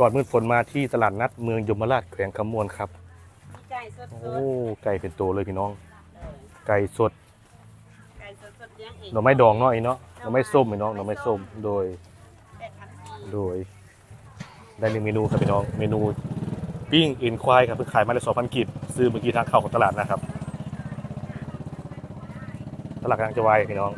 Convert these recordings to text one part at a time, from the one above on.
ก่อนมืดฝนมาที่ตลาดนัดเมืองยมราชแขวงคำมวนครับ ไก่สดโอ้ไก่เป็นตัวเลยพี่น้อง ไก่สดๆไก่สดๆยังเองหน่อไม้ดองเนาะไอ้เนาะหน่อไม้ส้มพี่น้องหน่อไม้ส้มโดย แปดพันปีโดย ได้หนึ่งเมนูครับพี่น้อง เมนูปิ้งเอ็นควายครับเพิ่งขายมาได้สองพันกีบซื้อเมื่อกี้ทางเข้าของตลาดนะครับ ตลาดกลางจะวายพี่น้อง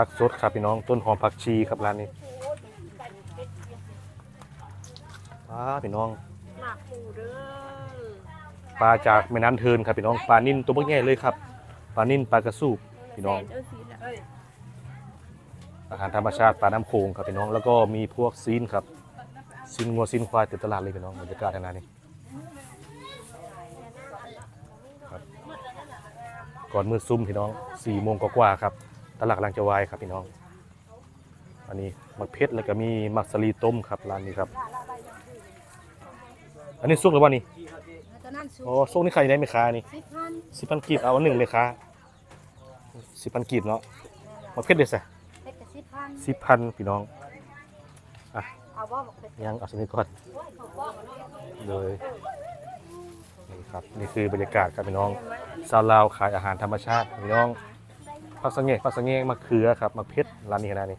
ผักสดครับพี่น้องต้นหอมผักชีครับร้านนี้ป้าพี่น้องหมักหมูเด้อปลาจากแม่น้ำเทินครับพี่น้องปลานิ่นตัวเมื่อกี้เลยครับปลานิ่นปลากระสูบพี่น้องแสเด้อสีละเอ้ยอาหารธรรมชาติปลาน้ำโขงครับพี่น้องแล้วก็มีพวกซีนครับซีนงัวซีนควายเต็มตลาดเลยพี่น้องบรรยากาศทางนั้นนี่ครับก่อนมืดซุ่มพี่น้องสี่โมงกว่าๆครับ ตลาดกำลังจะวายครับพี่น้อง อันนี้มักเพชรแล้วก็มีมักสลีต้มครับร้านนี้ครับ อันนี้ซุกหรือว่านี่ตอนนั้นสุอ๋อซุกนี่ใครได้ไหมค้านี่สิบพันสิบพันกีบเอาอันหนึ่งเลยค้าสิบพันกีบเนาะมักเพชรเด็ดสิเป็ดกับสิบพันสิบพันพี่น้องเอาบ่บอกเป็ดยังเอาสนิทก่อนเลยนี่ครับนี่คือบรรยากาศครับพี่น้องซาวลาวขายอาหารธรรมชาติพี่น้อง ผักสะเงะผักสะเงะมะเขือครับมะเพชรร้านนี้นะนี่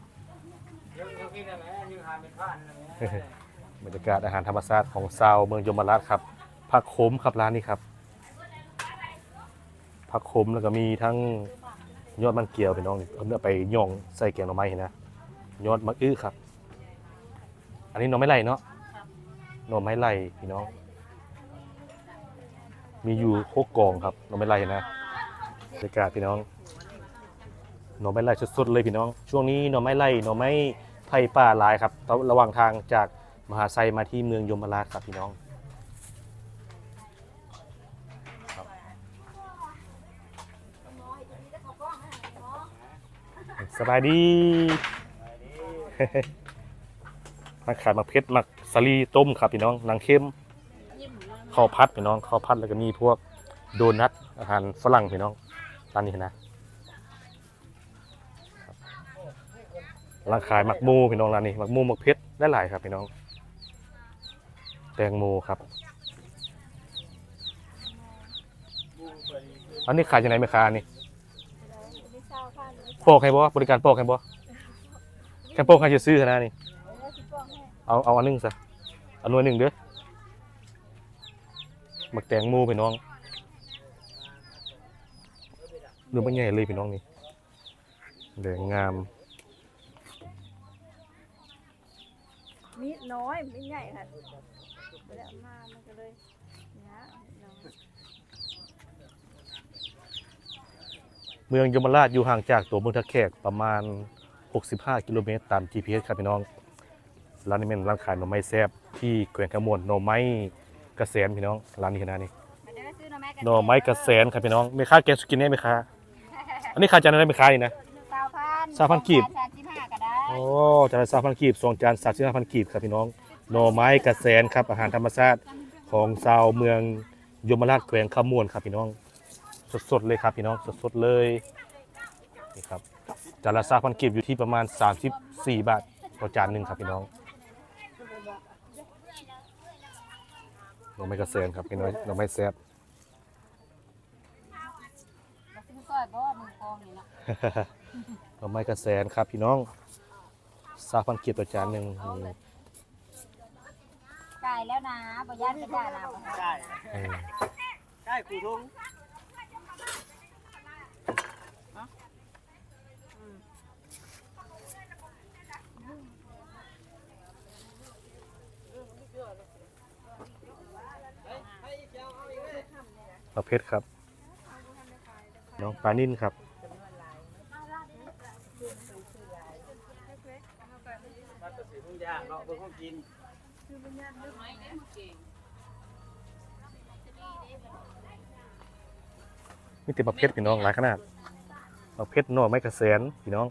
บรรยากาศอาหารธรรมชาติของซาวเมืองยมราชครับผักขมครับร้านนี้ครับผักขมแล้วก็มีทั้งยอดมันเกียวพี่น้องเอาเนื้อไปย่องใส่แกงหน่อไม้เห็นนะยอดมะอื้อครับ อันนี้หน่อไม้ไล่เนาะหน่อไม้ไล่พี่น้อง มีอยู่หกกองครับหน่อไม้ไล่นะบรรยากาศพี่น้อง หน่อไม้ไล่สดๆเลยพี่น้อง ช่วงนี้หน่อไม้ไล่หน่อไม้ไผ่ป่าหลายครับระหว่างทางจากมหาไซมาที่เมืองยมราชครับพี่น้องสบายดีมาขายมาเพชรมาสลีต้มครับพี่น้องนังเข้มข้าวพัดพี่น้องข้าวพัดแล้วก็มีพวกโดนัทอาหารฝรั่งพี่น้องร้านนี้นะ ร้านขายหมักมูพี่น้องร้านนี้หมักมูหมักเพชรได้หลายครับพี่น้อง แตงโมครับ อันนี้ขายจากไหนไหมคะอันนี่โปกให้บ่บริการโปกให้บ่แค่โปกให้จะซื้อขนาดนี้เอาเอาอันหนึงซะอาหน่วยหนึ่งเด้อหมักแตงโมพี่น้องเนื้อมันใหญ่เลยพี่น้องนี่แดงงาม มีน้อยไม่ใหญ่ค่ะเวลามามันก็เลยนะน้อยเมืองยมราชอยู่ห่างจากตัวเมืองท่าแขกประมาณ 65 กิโลเมตรตาม GPS ครับพี่น้อง ร้านนี้เป็นร้านขายหน่อไม้แซ่บที่แขวงขมวนหน่อไม้กระแสนพี่น้อง ร้านนี้ขนาดนี้มาเด้อซื้อหน่อไม้กันหน่อไม้กระแสนครับพี่น้องไม่ค่าแกงสุกินได้ไหมคะอันนี้ขายจานได้ไหมคะนี่นะ สาวพันสาวพันกีบ สามสิบห้าก็ได้ โอ้จานละสามพันกีบสองจานสามสิบห้าพันกีบครับพี่น้องหน่อไม้กระแสนครับอาหารธรรมชาติของชาวเมืองยมราชแขวงขมวนครับพี่น้อง สดๆเลยครับพี่น้องสดๆเลยนี่ครับจานละสามพันกีบอยู่ที่ประมาณ 34 บาทต่อจานหนึ่งครับพี่น้องหน่อไม้กระแสนครับพี่น้องหน่อไม้แซ่บหน่อไม้กระแสนครับพี่น้อง สามพันกีบต่อจานหนึ่งนี่ไก่แล้วนะบ่ย่านไม่ได้นะได้อืมได้กูทุ่งประเภทครับ น้องปลานิ่นครับ มาตัดสินทุกอย่าง เนาะเพื่อของกินนี่ติดประเภทพี่น้องหลายขนาดประเภทหน่อไม้กระแสนพี่น้อง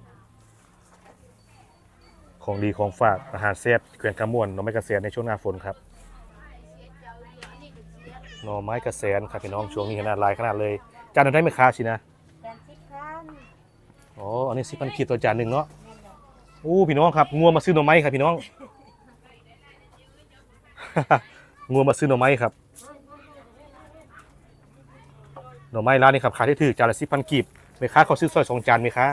ของดีของฝากอาหารแซ่บเกลื่อนกระมวลหน่อไม้กระแสนในช่วงหน้าฝนครับน่อไม้กระแสนครับพี่น้องช่วงนี้ขนาดหลายขนาดเลยจานได้ไหมคะสินะแสนสิบพันอ๋ออันนี้สิพันขีดต่อจานหนึ่งเนาะอู้พี่น้องครับงัวมาซื้อหน่อไม้ครับพี่น้อง งัวมาซื้อหน่อไม้ครับ หน่อไม้ร้านนี้ครับขายที่ถือจานละสิบพันกีบแม่ค้าเขาซื้อซอยสองจานไหมค้า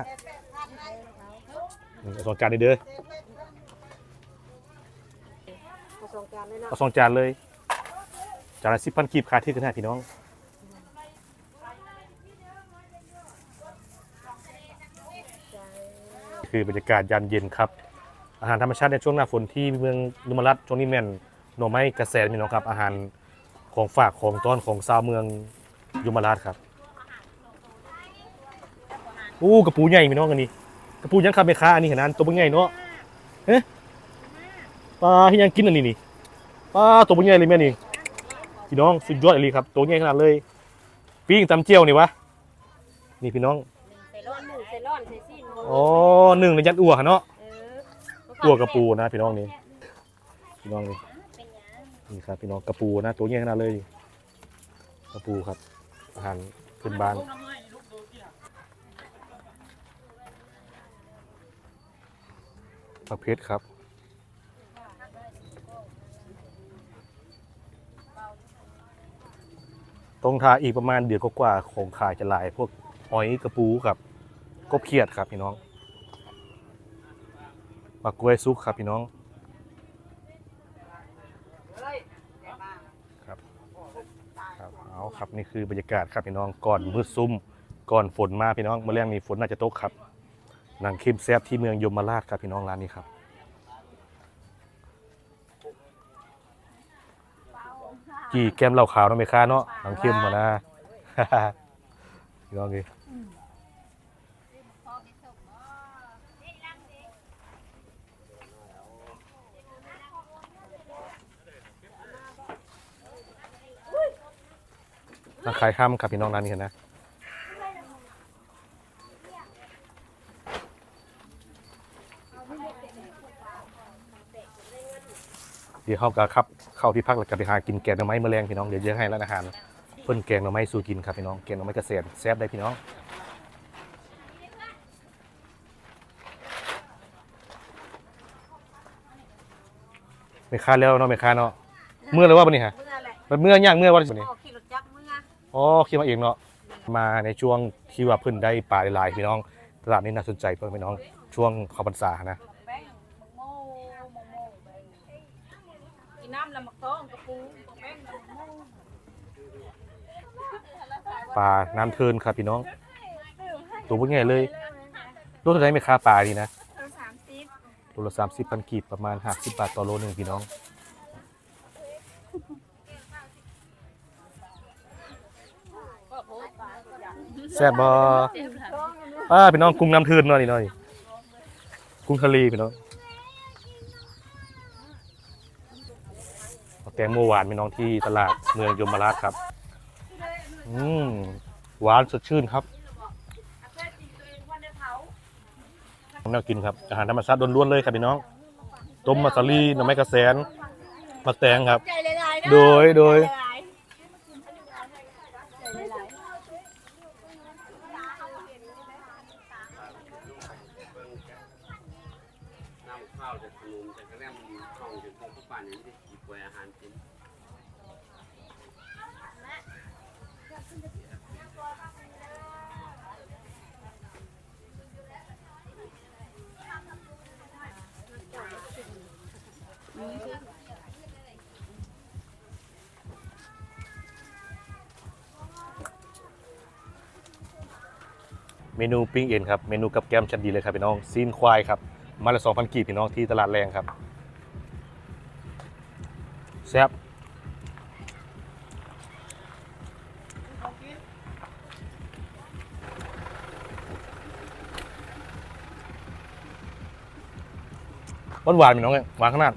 อืมเอาสองจานนี่เด้อมาส่งการเลยเนาะเอาสองจานเลยจานละสิบพันกีบขายที่กันได้พี่น้องคือบรรยากาศยามเย็นครับ อาหารธรรมชาติในช่วงหน้าฝนที่เมืองนุมรัตช่วงนี้แม่น หน่อไม้กระแสพี่น้องครับ อาหารของฝากของต้อนของชาวเมืองยมราชครับอู้กระปูใหญ่พี่น้องอันนี้กระปูยังครับแม่ค้าอันนี้เห็นนั้นตัวเป็นใหญ่เนาะเอ๊ะปลาที่ยังกินอันนี้นี่ปลาตัวเป็นใหญ่เลยแม่นี่พี่น้องสุดยอดเลยครับตัวใหญ่ขนาดเลยปิ้งตำเจียวนี่วะนี่พี่น้องใส่ร้อนหนึ่งใส่ร้อนใส่ซีนหมูอ๋อหนึ่งในยัดอั่วเนาะเออตัวกระปูนะพี่น้องนี่พี่น้องนี่ นี่ครับพี่น้องกระปูนะตัวใหญ่ขนาดเลยกระปูครับอาหารพื้นบ้านผักเพชรครับตรงทาอีกประมาณเดือนกว่าๆของขายจะลายพวกหอยกระปูกับกบเขียดครับพี่น้องปลากล้วยซุกครับพี่น้องครับ ครับนี่คือบรรยากาศครับพี่น้องก่อนมืดซุ่มก่อนฝนมาพี่น้องเมื่อแรงนี้ฝนน่าจะตกครับหนังเข้มแซบที่เมืองยมราชครับพี่น้องร้านนี้ครับกี่แก้มเหล้าขาวเนาะไหมค้าเนาะหนังเข้มมานะพี่น้องดิ ร้านขายข้ามครับพี่น้องร้านนี้เห็นนะเดี๋ยวเข้ากับครับเข้าที่พักแล้วก็ไปหากินแกงหน่อไม้แมลงพี่น้องเดี๋ยวจะให้ร้านอาหารเพิ่นแกงหน่อไม้สู่กินครับพี่น้องแกงหน่อไม้เกษตรแซ่บได้พี่น้องไม่ค้าแล้วเนาะไม่ค้าเนาะเมื่อเลยว่าบันนี้ฮะเมื่อแหละมันเมื่อย่างเมื่อวันนี้พ่อขี่รถจักรเมื่ ออ๋อคิดมาเองเนาะมาในช่วงที่ว่าเพิ่นได้ปลาหลายๆพี่น้องตลาดนี้น่าสนใจเพิ่นพี่น้องช่วงเข้าพรรษานะแป้งมะโม่มะโม่กินน้ำแล้วมักต้องกระปูแป้งมะโม่ปลาน้ำเทินครับพี่น้อง ตัวพวกใหญ่เลยรถเท่าไหรไม่ค่าปลาดีนะตัวละสามสิบพันกีบประมาณห้าสิบบาทต่อโลหนึ่งพี่น้อง ก็โพสต์ แซ่บบ่ป้าพี่น้องกุ้งน้ำเทินหน่อยหน่อยกุ้งทะเลพี่น้องเอาแตงโมหวานพี่น้องที่ตลาดเมืองยมราชครับ อืมหวานสดชื่นครับน่ากินครับ อาหารธรรมชาติล้วนๆเลยครับพี่น้อง ต้มมัสลีหน่อไม้กระแสนมักแตงครับใจหลายๆโดย โดย เมนูปิ้งเอ็นครับ เมนูกับแก้มชั้นดีเลยครับพี่น้องซีนควายครับ มาละสองพันกีบพี่น้องที่ตลาดแรงครับแซ่บหวานหวานพี่น้องเอ้ยหวานขนาด